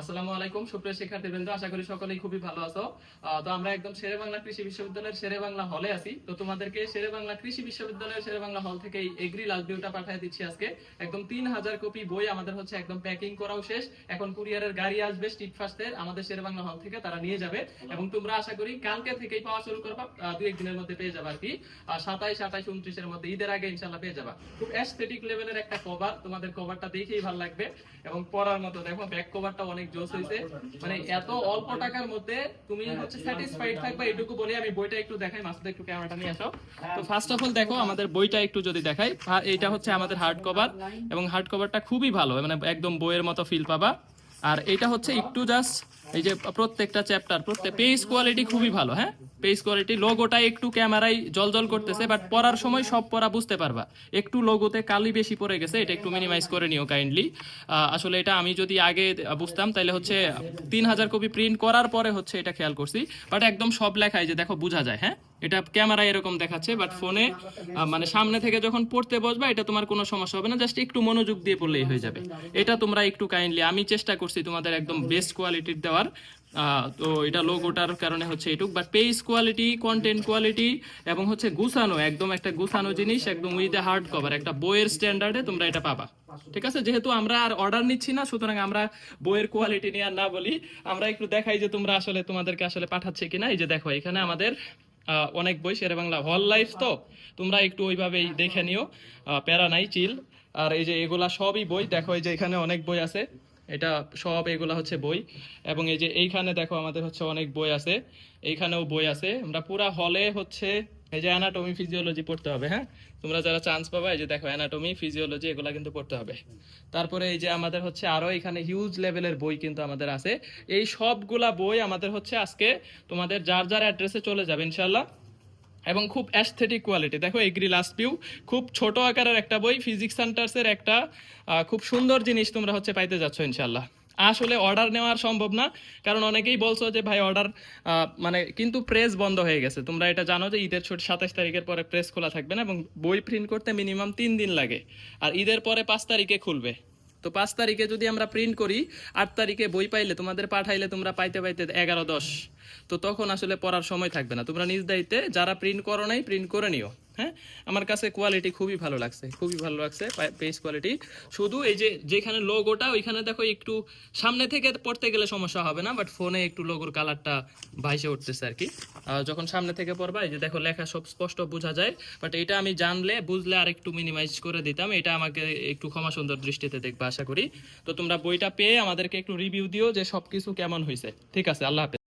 আসসালামু আলাইকুম, সুপ্রিয় আশা করি সকলেই খুবই ভালো আছো। তো আমরা একদম শেরে বাংলা কৃষি বিশ্ববিদ্যালয়ের শেরে বাংলা হলে আছি। তো তোমাদেরকে শেরে বাংলা কৃষি বিশ্ববিদ্যালয়ের শেরে বাংলা হল থেকে এগ্রি ভিউটা পাঠিয়ে দিচ্ছি আজকে। একদম তিন হাজার কপি বই আমাদের হচ্ছে একদম প্যাকিং করাও শেষ। এখন কুরিয়ারের গাড়ি আসবে ফাস্টের আমাদের শেরে বাংলা হল থেকে তারা নিয়ে যাবে। এবং তোমরা আশা করি কালকে থেকেই পাওয়া শুরু করবা দুই একদিনের মধ্যে পেয়ে যাবে আর কি। সাতাইশ, আঠাইশ, উনত্রিশের মধ্যে ঈদের আগে ইনশাল্লাহ পেয়ে যাবা। খুব অ্যাস্থেটিক লেভেলের একটা কভার তোমাদের কভারটা দেখেই ভালো লাগবে। এবং পড়ার মতো, দেখো ব্যাক কভারটা অনেক জোস হয়েছে মানে এত অল্প টাকার মধ্যে তুমি হচ্ছে স্যাটিসফাইড থাকবে এটুকু বলে আমি বইটা একটু দেখাই, মাসুদ একটু ক্যামেরাটা নিয়ে আসো। তো ফার্স্ট অফ অল দেখো, আমাদের বইটা একটু যদি দেখাই এটা হচ্ছে আমাদের হার্ড কভার এবং হার্ড কভারটা খুবই ভালো মানে একদম বইয়ের মতো ফিল পাবা। আর এটা হচ্ছে একটু জাস্ট এই যে প্রত্যেকটা চ্যাপ্টার প্রত্যেক পেজ কোয়ালিটি খুবই ভালো হ্যাঁ? পেজ কোয়ালিটি লোগোটা একটু ক্যামেরায় জলজল করতেছে বাট পড়ার সময় সব পড়া বুঝতে পারবা। একটু লোগোতে কালি বেশি পড়ে গেছে, এটা একটু মিনিমাইজ করে নিও কাইন্ডলি আসলে এটা আমি যদি আগে বুঝতাম তাহলে হচ্ছে তিন হাজার কপি প্রিন্ট করার পরে হচ্ছে এটা খেয়াল করছি বাট একদম সব লেখায় যে দেখো বোঝা যায় হ্যাঁ? এটা ক্যামেরায় এরকম দেখাচ্ছে বাট ফোনে মানে সামনে থেকে যখন পড়তে বসবা, এটা তোমার কোনো সমস্যা হবে না জাস্ট একটু মনোযোগ দিয়ে পড়লেই হয়ে যাবে। এটা তোমরা একটু কাইন্ডলি আমি চেষ্টা করছি তোমাদের একদম বেস্ট কোয়ালিটির দেওয়ার তো এটা লোগোটার কারণে হচ্ছে এটুক but page quality content quality এবং হচ্ছে গুছানো, একদম একটা গুছানো জিনিস, একদম উইথ এ হার্ড কভার একটা বইয়ের স্ট্যান্ডার্ডে তোমরা এটা পাবা। ঠিক আছে? যেহেতু আমরা আর অর্ডার নিচ্ছি না, সুতরাং আমরা বইয়ের কোয়ালিটি নিয়ে আর না বলি, আমরা একটু দেখাই যে তোমরা আসলে তোমাদেরকে আসলে পাঠাচ্ছে কিনা। এই যে দেখো, এখানে আমাদের অনেক বই, শেরে বাংলা হল লাইফ তো? তোমরা একটু ওইভাবেই দেখে নিও। প্যারা নাই, চিল। আর এই যে এগুলা সবই বই। দেখো এই যে এখানে অনেক বই আছে। এটা সব এগুলা হচ্ছে বই। এবং এই যে এইখানে দেখো আমাদের হচ্ছে অনেক বই আছে। এইখানেও বই আছে। আমরা পুরা হলে হচ্ছে এই যে অ্যানাটমি ফিজিওলজি পড়তে হবে হ্যাঁ? তোমরা যারা চান্স পাবা, এই যে দেখো অ্যানাটমি ফিজিওলজি এগুলা কিন্তু পড়তে হবে। তারপরে এই যে আমাদের হচ্ছে আরও এখানে হিউজ লেভেলের বই কিন্তু আমাদের আছে। এই সবগুলা বই আমাদের হচ্ছে আজকে তোমাদের যার যার অ্যাড্রেসে চলে যাবে ইনশাল্লাহ এবং খুব অ্যাস্থেটিক কোয়ালিটি দেখো এগ্রি লাস্ট ভিউ খুব ছোট আকারের একটা বই ফিজিক্স সেন্টার্সের একটা খুব সুন্দর জিনিস তোমরা হচ্ছে পাইতে যাচ্ছ ইনশাল্লাহ আসলে অর্ডার নেওয়ার সম্ভব না, কারণ অনেকেই বলছো যে, ভাই অর্ডার মানে কিন্তু প্রেস বন্ধ হয়ে গেছে। তোমরা এটা জানো যে, ঈদের ছুটি সাতাশ তারিখের পরে প্রেস খোলা থাকবে না এবং বই প্রিন্ট করতে মিনিমাম তিন দিন লাগে। আর ঈদের পরে পাঁচ তারিখে খুলবে। তো পাঁচ তারিখে যদি আমরা প্রিন্ট করি, আট তারিখে বই পাইলে, তোমাদের পাঠাইলে তোমরা পাইতে পাইতে এগারো দশ। তো তখন আসলে পড়ার সময় থাকবে না। তোমরা নিজ দায়িত্বে যারা প্রিন্ট করো নাই প্রিন্ট করে নিও। হ্যাঁ? আমার কাছে কোয়ালিটি খুবই ভালো লাগছে, খুবই ভালো লাগছে পেজ কোয়ালিটি শুধু এই যে, যেখানে লোগোটা ওইখানে দেখো একটু সামনে থেকে পড়তে গেলে সমস্যা হবে না বাট ফোনে একটু লোগোর কালারটা ভাইসে উঠতেছে আর কি। যখন সামনে থেকে পড়বা, এই যে দেখো লেখা সব স্পষ্ট বোঝা যায় বাট এটা আমি জানলে, বুঝলে আর একটু মিনিমাইজ করে দিতাম, এটা আমাকে একটু ক্ষমা সুন্দর দৃষ্টিতে দেখবা, আশা করি। তো তোমরা বইটা পেয়ে আমাদেরকে একটু রিভিউ দিও যে সবকিছু কেমন হয়েছে ঠিক আছে, আল্লাহ হাফেজ।